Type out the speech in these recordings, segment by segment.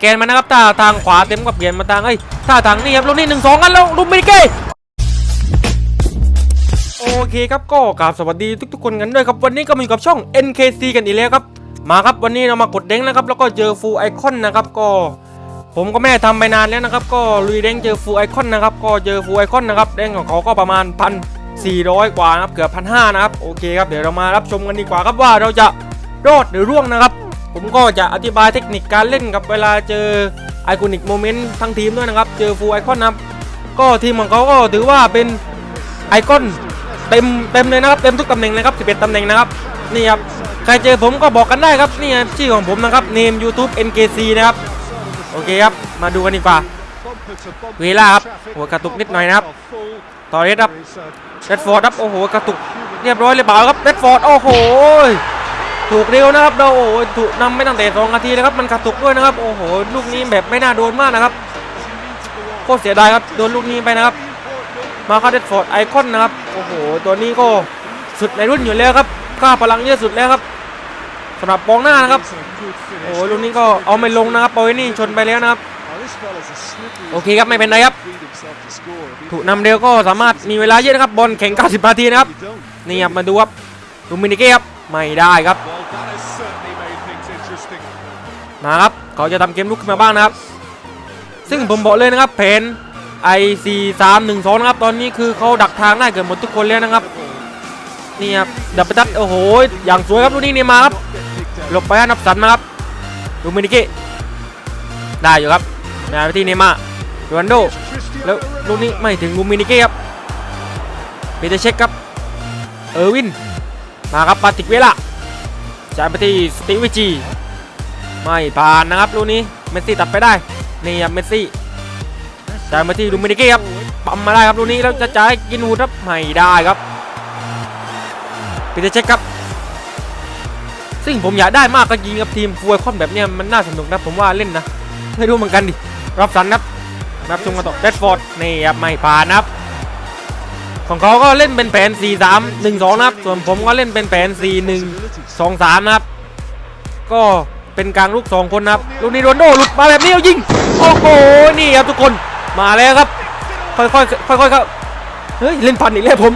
แกนมานะครับถ้าทางขวาเต็มก็เปลี่ยนมาทางเอ้ยถ้าทางนี้ครับลูกนี้หนึ่งสองกันแล้วลูกมินิเก้โอเคครับก็กราบสวัสดีทุกๆคนกันด้วยครับวันนี้ก็มาอยู่กับช่อง NKC กันอีกแล้วครับ มาครับวันนี้เรามากดเด้งนะครับแล้วก็เจอฟูไอคอนนะครับก็ ผมก็ไม่ได้ทำไปนานแล้วนะครับ ก็ลุยเด้งเจอฟูไอคอนนะครับก็เจอฟูไอคอนนะครับเด้งของเขาก็ประมาณพันสี่ร้อยกว่านะครับเกือบพันห้านะครับโอเคครับเดี๋ยวเรามารับชมกันดีกว่าครับว่าเราจะรอดหรือร่วงนะครับ ผมก็จะอธิบายเทคนิคการเล่นกับเวลาเจอไอคอนิกโมเมนต์ทั้งทีมด้วยนะครับ เจอฟูลไอคอนนะครับ ก็ทีมของเขาก็ถือว่าเป็นไอคอนเต็มเต็มเลยนะครับ เต็มทุกตำแหน่งเลยครับ11ตำแหน่งนะครับ นี่ครับ ใครเจอผมก็บอกกันได้ครับนี่ชื่อของผมนะครับเนม YouTube NKC นะครับ โอเคครับ มาดูกันดีกว่าเวลาครับหัวกระตุกนิดหน่อยนะครับต่อเรดครับเรดฟอร์ดครับโอ้โหกระตุกเรียบร้อยเลยเปล่าครับเรดฟอร์ดโอ้โห ถูกเร็วนะครับเราโอ้โหถูกนำไม่ตั้งแต่สองนาทีนะครับมันกระตุกด้วยนะครับโอ้โหลูกนี้แบบไม่น่าโดนมากนะครับโคตรเสียดายครับโดนลูกนี้ไปนะครับ มาคาเดดฟอร์ดไอคอนนะครับโอ้โหตัวนี้ก็สุดในรุ่นอยู่แล้วครับค่าพลังเยอะสุดแล้วครับสำหรับปองหน้านะครับโอ้โหลูกนี้ก็เอาไม่ลงนะครับปอยนี่ชนไปแล้วนะครับโอเคครับไม่เป็นไรครับ ถูกนำเร็วก็สามารถมีเวลาเยอะนะครับบอลแข่ง 90นาทีนะครับนี่ครับมาดูครับดูมินิเก้ครับ ไม่ได้ครับ มาครับ เขาจะทำเกมลุกขึ้นมาบ้างนะครับ ซึ่งผมบอกเลยนะครับแผน i 4 3 1 2นะครับ ตอนนี้คือเขาดักทางได้เกือบหมดทุกคนแล้วนะครับ นี่ครับดับไปตัดโอ้โห อย่างสวยครับลูกนี้เนย์มาร์ครับ หลบไปให้นับสันมาครับดูมินิเก้ได้อยู่ครับมาไปที่เนย์มาร์โรนัลโด แล้วลูกนี้ไม่ถึงลูมินิเก้ครับเบเตเช็คครับ เออร์วิน มาครับปาติกเวล่าจ่ายไปที่สติวิจี ไม่ผ่านนะครับลูกนี้เมสซี่ตัดไปได้ นี่ครับเมสซี่จ่ายมาที่ลูมินิเก้ครับปั๊มมาได้ครับลูกนี้แล้วจะจ่ายกินวูดครับไม่ได้ครับเบเตเช็คครับซึ่งผมอยากได้มากก็ยิงกับทีมฟูลคอนแบบเนี้ยมันน่าสนุกนะผมว่าเล่นนะไม่รู้เหมือนกันดิรับสันครับนับชมกันต่อเดดฟอร์ดนี่ครับไม่ผ่านนะครับ ของเขาก็เล่นเป็นแผน 4 3 1 2 นะครับ ส่วนผมก็เล่นเป็นแผน 4 1 2 3 นะครับ ก็เป็นกลางลูก 2 คนนะครับ ลูกนี้โรนโดหลุดมาแบบนี้เอายิง โอ้โห นี่ครับทุกคน มาแล้วครับ ค่อยๆ ค่อยๆเข้า เฮ้ย เล่นพันอีกแล้วผม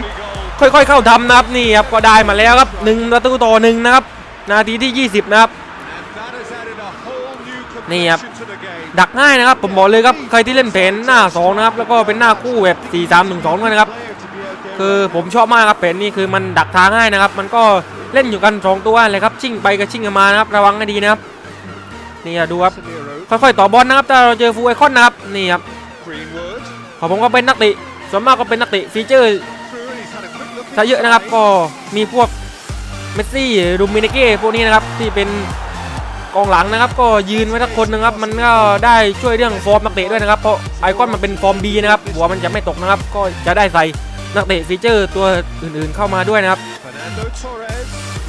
ค่อยๆ เข้าทำนะครับ นี่ครับ ก็ได้มาแล้วครับ1ประตูต่อหนึ่งนะครับ นาทีที่ 20 นะครับ นี่ครับดักง่ายนะครับผมบอกเลยครับใครที่เล่นแผนหน้า2นะครับแล้วก็เป็นหน้าคู่แบบ4 3 1 2ด้วยนะครับ คือผมชอบมากครับแผนนี้คือมันดักทางง่ายนะครับ มันก็เล่นอยู่กัน2ตัวเลยครับชิ่งไปกับชิ่งกันมานะครับระวังให้ดีนะครับนี่ดูครับค่อยๆต่อบอลนะครับถ้าเราเจอฟูไอคอนนะครับนี่ครับของผมก็เป็นนักตะส่วนมากก็เป็นนักตะฟีเจอร์ซะเยอะนะครับก็มีพวกเมสซี่รูมินิเก้พวกนี้นะครับที่เป็น กองหลังนะครับ ก็ยืนไว้ทักคนนะครับ มันก็ได้ช่วยเรื่องฟอร์มนักเตะด้วยนะครับ เพราะไอคอนมันเป็นฟอร์ม B นะครับ หัวมันจะไม่ตกนะครับ ก็จะได้ใส่นักเตะฟีเจอร์ตัวอื่นๆเข้ามาด้วยนะครับ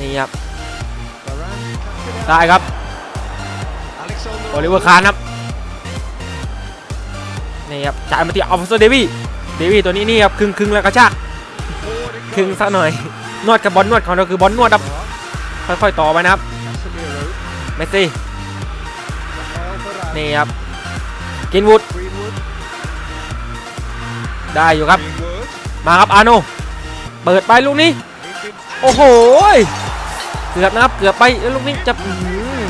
นี่ครับ ได้ครับโอลิเวอร์คานครับ นี่ครับจ่ายมาที่อัลฟาโซเดวี่เดวี่ตัวนี้นี่ครับ ครึ่งครึ่งแล้วกระชากครึ่งซะหน่อย นวดกับบอลนวดของเราคือบอลนวดครับ ค่อยๆต่อไปนะครับ เมสซี่ นี่ครับ กินวูดได้อยู่ครับ มาครับอาโน เปิดไปลูกนี้ โอ้โห เกือบนะครับ เกือบไปแล้วลูกนี้จะอื้อหือ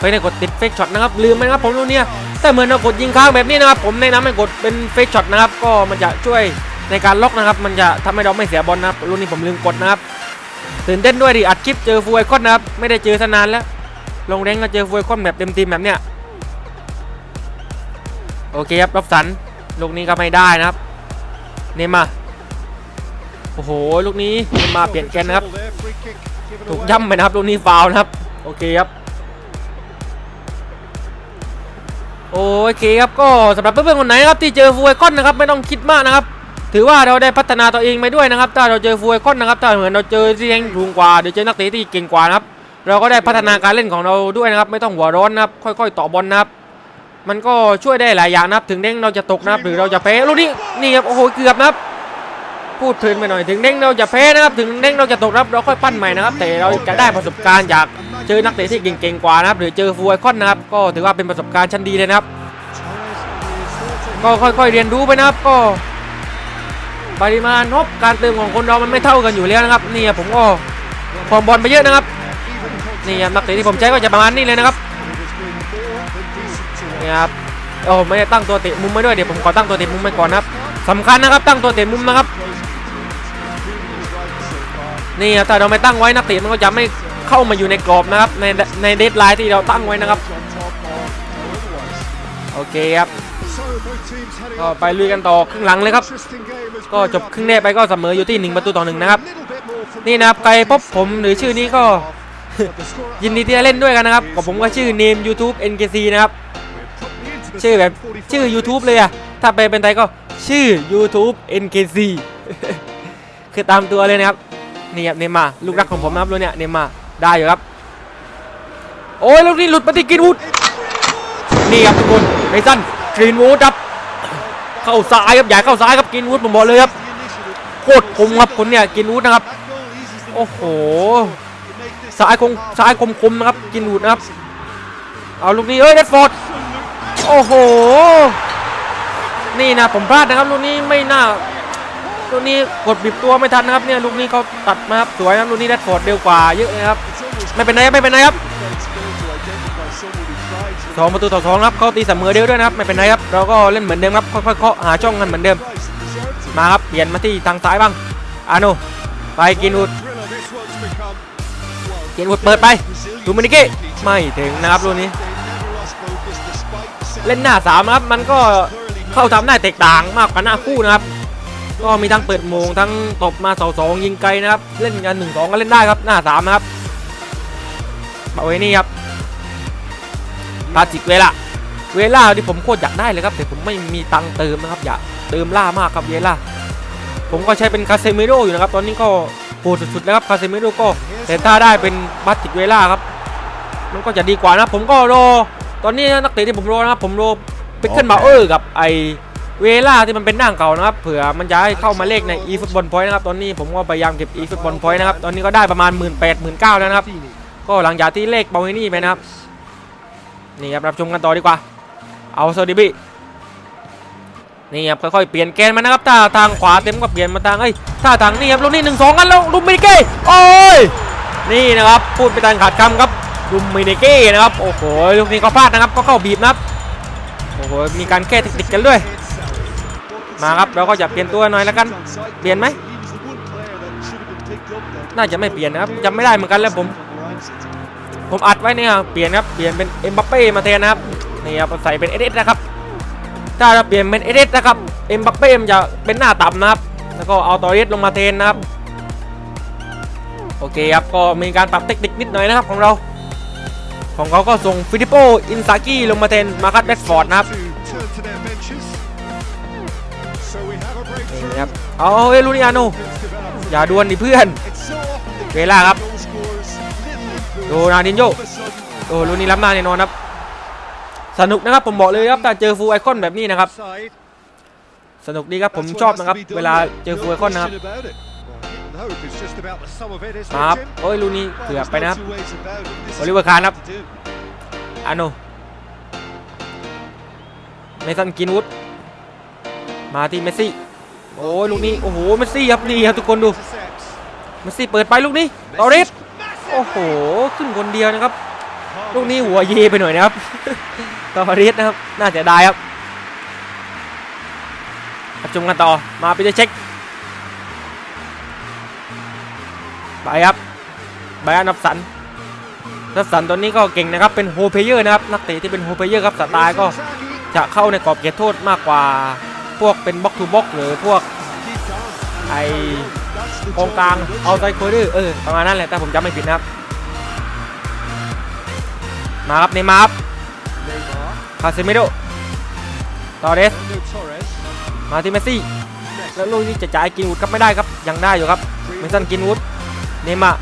ไปในกดติดเฟกช็อตนะครับ ลืมไปนะครับผมลูกเนี้ยแต่เหมือนเรากดยิงค้างแบบนี้นะครับ ผมแนะนำให้กดเป็นเฟกช็อตนะครับ ก็มันจะช่วยในการล็อกนะครับ มันจะทำให้เราไม่เสียบอลนะครับลูกนี้ผมลืมกดนะครับ ตื่นเต้นด้วยดิอัดคลิปเจอฟูไอคอนนะครับ ไม่ได้เจอสนานแล้ว ลงแรงก็เจอฟูลคอนแบบเต็มทีมแบบเนี้ยโอเคครับรับสันลูกนี้ก็ไม่ได้นะครับ เนย์มาโอ้โหลูกนี้เนย์มาเปลี่ยนแกนนะครับ ถูกย่ำไปนะครับลูกนี้ฟาวนะครับ โอเคครับโอเคครับก็สำหรับเพื่อนๆคนไหนครับที่เจอฟูลไอคอนนะครับไม่ต้องคิดมากนะครับ ถือว่าเราได้พัฒนาตัวเองไปด้วยนะครับ ถ้าเราเจอฟูลไอคอนนะครับถ้าเหมือนเราเจอที่แรงสูงกว่าเดี๋ยวเจอนักเตะที่เก่งกว่านะครับ เราก็ได้พัฒนาการเล่นของเราด้วยนะครับ ไม่ต้องหัวร้อนนะครับ ค่อยๆต่อบอลนะครับ มันก็ช่วยได้หลายอย่างนะครับ ถึงเด้งเราจะตกนะครับ หรือเราจะแพ้ลูกนี้นี่ครับโอ้โหเกือบนะครับ พูดเพลินไปหน่อยถึงเด้งเราจะแพ้นะครับ ถึงเด้งเราจะตกนะครับเราค่อยปั้นใหม่นะครับ แต่เราจะได้ประสบการณ์จากเจอนักเตะที่เก่งๆกว่านะครับ หรือเจอฟูไอคอนนะครับ ก็ถือว่าเป็นประสบการณ์ชั้นดีเลยนะครับ ก็ค่อยๆเรียนรู้ไปนะครับก็ปริมาณงบการเติมของคนเรามันไม่เท่ากันอยู่แล้วนะครับนี่ผมก็ความบอลไปเยอะนะครับ นี่นักเตะที่ผมใช้ก็จะประมาณนี้เลยนะครับนี่ครับโอ้ไม่ได้ตั้งตัวเตะมุมไว้ด้วยเดี๋ยวผมขอตั้งตัวเตะมุมไว้ก่อนนะครับสำคัญนะครับตั้งตัวเตะมุมนะครับนี่ครับถ้าเราไม่ตั้งไว้นักเตะมันก็จะไม่เข้ามาอยู่ในกรอบนะครับในในเดทไลน์ที่เราตั้งไว้นะครับโอเคครับก็ไปลุยกันต่อครึ่งหลังเลยครับ ก็จบครึ่งแรกไปก็เสมออยู่ที่ 1 ประตูต่อหนึ่งนะครับ นี่นะครับใครพบผมหรือชื่อนี้ก็ ยินดีที่จะเล่นด้วยกันนะครับกับผมก็ชื่อ name YouTube NKC นะครับ ชื่อแบบชื่อ YouTube เลยอะถ้าไปเป็นไทยก็ชื่อ YouTube NKC คือตามตัวเลยนะครับนี่ครับเนย์มาลูกรักของผมนะครับลูกเนี่ยเนย์มาได้อยู่ครับ โอ้ยลูกนี้หลุดมาที่กินวูดนี่ครับทุกคนไมสันกรีนวูดครับเข้าซ้ายครับใหญ่เข้าซ้ายครับกินวูดผมบอกเลยครับโคตรคมครับคนเนี่ยกินวูดนะครับ โอ้โห ซ้ายคงซ้ายคมคมนะครับ กินวูดนะครับ เอาลูกนี้เอ้ยเดดฟอร์ดโอ้โห นี่นะผมพลาดนะครับลูกนี้ไม่น่าลูกนี้กดบีบตัวไม่ทันนะครับเนี่ยลูกนี้เขาตัดมาครับสวยนะครับลูกนี้เดดฟอร์ดเร็วกว่าเยอะเลยครับ ไม่เป็นไรไม่เป็นไรครับสองประตูต่อสองครับเขาตีเสมอเดียวด้วยนะครับไม่เป็นไรครับเราก็เล่นเหมือนเดิมครับค่อยๆเคาะหาช่องกันเหมือนเดิม มาครับเปลี่ยนมาที่ทางซ้ายบ้างอาโนไปกินอุด กินอุดเปิดไปดูมินิเก้ไม่ถึงนะครับลูกนี้ เล่นหน้าสามนะครับมันก็เข้าทำได้าแตกต่างมากกว่าหน้าคู่นะครับก็มีทั้งเปิดโมงทั้งตบมาเสาสองยิงไกลนะครับ เล่นกันหนึ่งสองก็เล่นได้ครับหน้าสามนะครับเอาไว้นี่ครับพาจิกเวล่าเวล่าที่ผมโคตรอยากได้เลยครับ แต่ผมไม่มีตังเติมนะครับ อยากเติมล่ามากครับเวล่าผมก็ใช้เป็นคาเซมิโร่อยู่นะครับ ตอนนี้ก็ โหดสุดๆแล้วครับคาเซมิโร่ก็แต่ถ้าได้เป็นบัตติกเวล่าครับ มันก็จะดีกว่านะ ผมก็รอตอนนี้นักเตะที่ผมรอนะครับผมรอพิกเกิลมาเออร์กับไอเวล่าที่มันเป็นหน้าเก่านะครับเผื่อมันจะให้เข้ามาเลขใน e ฟุตบอลพอยต์นะครับตอนนี้ผมก็พยายามเก็บ e ฟุตบอลพอยต์นะครับตอนนี้ก็ได้ประมาณ 1 8 0 0 0 0 9แล้วนะครับ ก็หลังจากที่เลขเบาไว้นี่ไปนะครับนี่ครับรับชมกันต่อดีกว่าเอาโซดิบิ นี่ครับค่อยๆเปลี่ยนแกนมานะครับถ้าทางขวาเต็มก็เปลี่ยนมาทางเอ้ยถ้าทางนี้ครับลูกนี้หนึ่งสองกันแล้วลูกมินิเก้โอ้ยนี่นะครับพูดไปตามขาดคำครับลูกมินิเก้นะครับโอ้โหลูกนี้ก็พลาดนะครับก็เข้าบีบนะครับโอ้โหมีการแก้เทคนิคกันด้วย มาครับเราก็จะเปลี่ยนตัวหน่อยแล้วกันเปลี่ยนไหมน่าจะไม่เปลี่ยนนะครับจำไม่ได้เหมือนกันแล้วผม ผมอัดไว้เนี่ยเปลี่ยนครับเปลี่ยนเป็นเอ็มบัปเป้มาแทนนะครับนี่ครับใส่เป็นเอเดนะครับ ถ้าเราเปลี่ยนเป็นเอเดนะครับเอ็มบัปเป้มจะเป็นหน้าต่ำนะครับ แล้วก็เอาตอเรสลงมาแทนนะครับ โอเคครับ ก็มีการปรับเทคนิคนิดหน่อยนะครับของเรา ของเขาก็ส่งฟิลิปโปอินซากิลงมาแทนมาคัสแบดฟอร์ดนะครับนี่ครับเอาเอลูนิอาโนอย่าดวลดิเพื่อนเวลาครับ โดนาดินโยโอ้ลูนี้ล้ำหน้าแน่นอนครับ สนุกนะครับผมบอกเลยครับถ้าเจอฟูลไอคอนแบบนี้นะครับ สนุกดีครับผมชอบนะครับ เวลาเจอฟูลไอคอนนะครับมาครับโอ้ยลูกนี้เกือบไปนะครับโอลิเวอร์คาร์ครับอาโนเมสันกินวุฒมาที่เมสซี่โอ้ยลูกนี้โอ้โหเมสซี่ครับนี่ครับทุกคนดูเมสซี่เปิดไปลูกนี้ตอเรสโอ้โหขึ้นคนเดียวนะครับ ลูกนี้หัวเยไปหน่อยนะครับตอเรสนะครับ น่าเสียดายครับปรับชมกันต่อ มาไปเช็ค ไปครับไบอันนับสันนับสันตัวนี้ก็เก่งนะครับ เป็นโฮเพเยอร์นะครับ นักเตะที่เป็นโฮเพเยอร์ครับสไตล์ก็จะเข้าในกรอบเขตโทษมากกว่า พวกเป็นบล็อกทูบล็อกหรือพวกไอกองกลาง เอาไซโคเดอร์เออ ประมาณนั้นแหละ แต่ผมจำไม่ผิดนะครับ มาครับเนมาร์คราเซเมโดตอเรส มาที่เมสซี่ แล้วลูกนี้จะจ่ายกินวูดครับไม่ได้ครับ ยังได้อยู่ครับเมสันกินวูด เนมาร์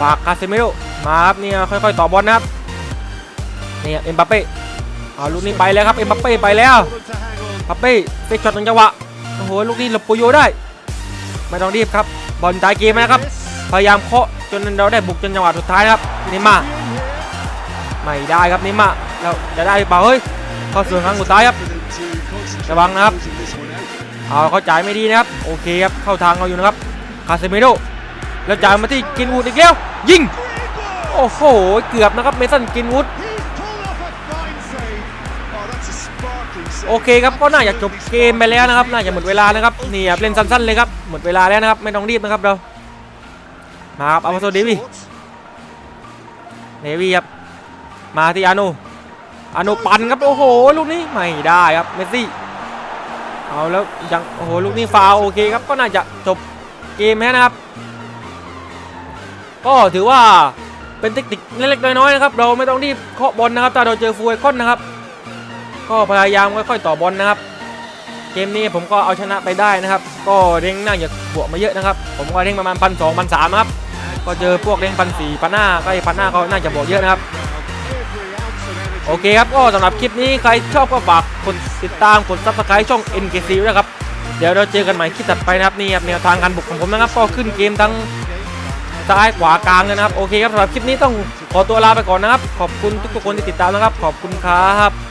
ฝากคาเซเมโดมาครับเนี่ยค่อยๆต่อบอลนะครับ เนี่ยเอ็มบัปเป้เอาลูกนี้ไปแล้วครับเอ็มบัปเป้ไปแล้วบัปเป้เฟกช็อตตรงจังหวะ โอ้โหลูกนี้หลบปุโยได้ ไม่ต้องรีบครับ บอลจ่ายเกมนะครับ พยายามเคาะจนเราได้บุกจนจังหวะสุดท้ายครับ เนมาร์ ไม่ได้ครับนย์มาร์เราจะได้เปล่าเฮ้ยเข้าส่วนครั้งสุดท้ายครับระวังนะครับเอาเขาจ่ายไม่ดีนะครับโอเคครับเข้าทางเราอยู่นะครับคาเซเมโดแล้วจ่ายมาที่กินวูดอีกแล้วยิงโอ้โหเกือบนะครับเมสันกินวูดโอเคครับก็น่าจะจบเกมไปแล้วนะครับ น่าจะหมดเวลานะครับนี่ครับเล่นสั้นๆเลยครับหมดเวลาแล้วนะครับไม่ต้องรีบนะครับเรามาครับเอามาโซเดวี่เดวี่ครับ มาที่อาโนอาโนปั่นครับโอ้โหลูกนี้ไม่ได้ครับเมสซี่เอาแล้วยังโอ้โหลูกนี้ฟาวโอเคครับก็น่าจะจบเกมแล้วนะครับ ก็ถือว่าเป็นเทคนิคเล็กๆน้อยๆนะครับเราไม่ต้องรีบเคาะบอลนะครับถ้าเราเจอฟูไอคอนนะครับ ก็พยายามค่อยๆต่อบอลนะครับ เกมนี้ผมก็เอาชนะไปได้นะครับ ก็เร่งน่าจะบวกมาเยอะนะครับ ผมก็เร่งประมาณพันสองพันสามครับก็เจอพวกเร่งพันสี่พันห้าก็ไอ้พันห้าก็น่าจะบวกเยอะนะครับ โอเคครับก็สำหรับคลิปนี้ใครชอบก็ฝากกดติดตามกดซับสไครต์ช่อง NKC ด้วยนะครับ เดี๋ยวเราเจอกันใหม่คลิปถัดไปนะครับนี่ครับแนวทางการบุกของผมนะครับก็ขึ้นเกมทั้งซ้ายขวากลางเลยนะครับ โอเคครับสำหรับคลิปนี้ต้องขอตัวลาไปก่อนนะครับ ขอบคุณทุกคนที่ติดตามนะครับ ขอบคุณครับ